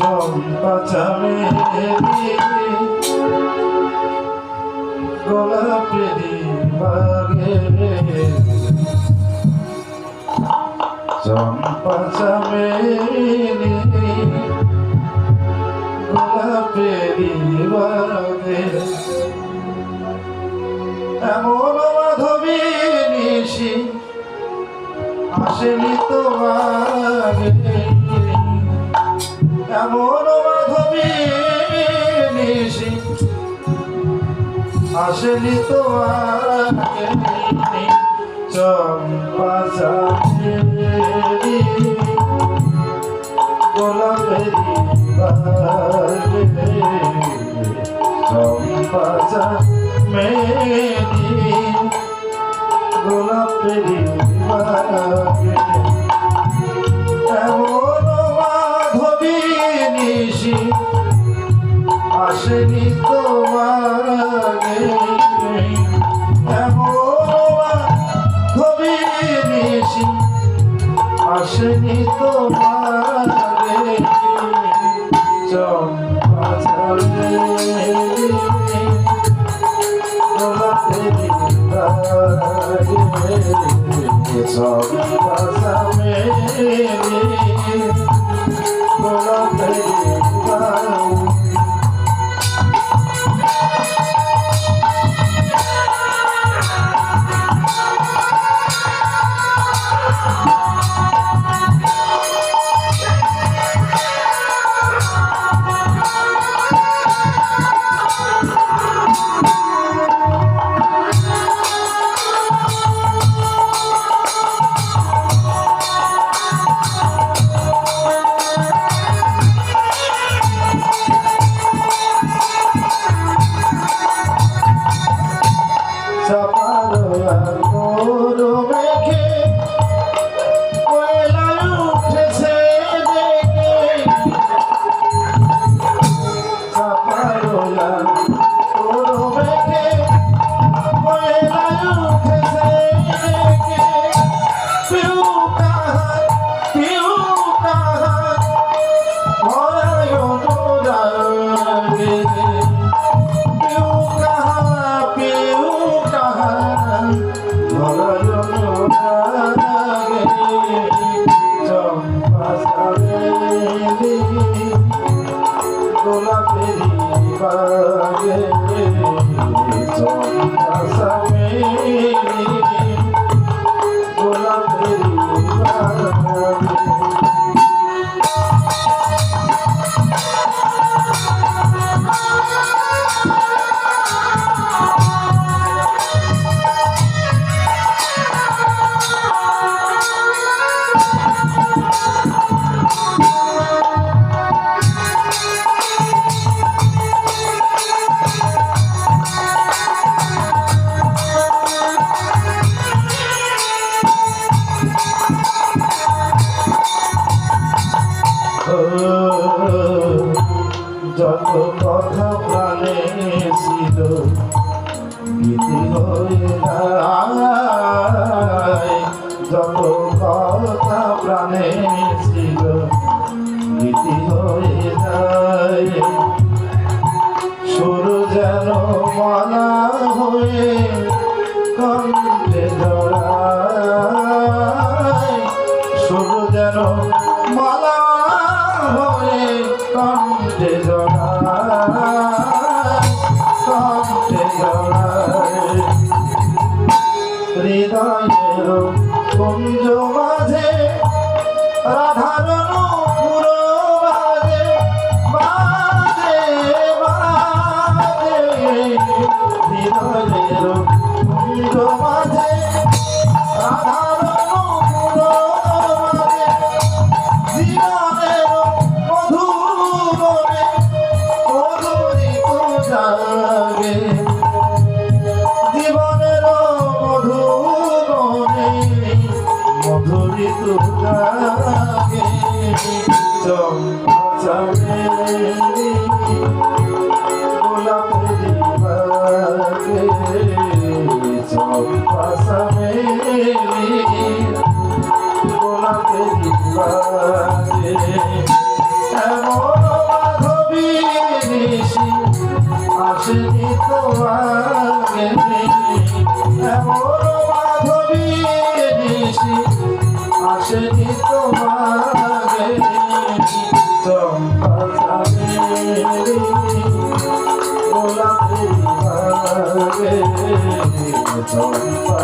চম্পা চামেলি গোলাপেরি বাগে চম্পা চামেলি আসেনি তোমার এমন মাধবী নিশি আসেনি তোমার চম্পা গোলাপেরি চম্পা চামেলি গোলাপেরি আসেনি তোমার আসেনি তোমার আগে। সব গোলাপেরি যত কথা প্রাণে ছিল। গীতি হয়ে যায় যত কথা প্রাণে ছিল। গীতি হয়ে যায় শুরু যেন মালা হয়ে কণ্ঠে হৃদয়ের কুঞ্জ জাগে জীবনের মধুবনে মধুরিত জাগে। চম্পা চামেলি গোলাপেরি বাগে চম্পা চামেলি গোলাপেরি বাগে এমন মাধবী মুক্তি তোমার মাধবী ঋষি আসেনি তোমার গোলাপি চম্পা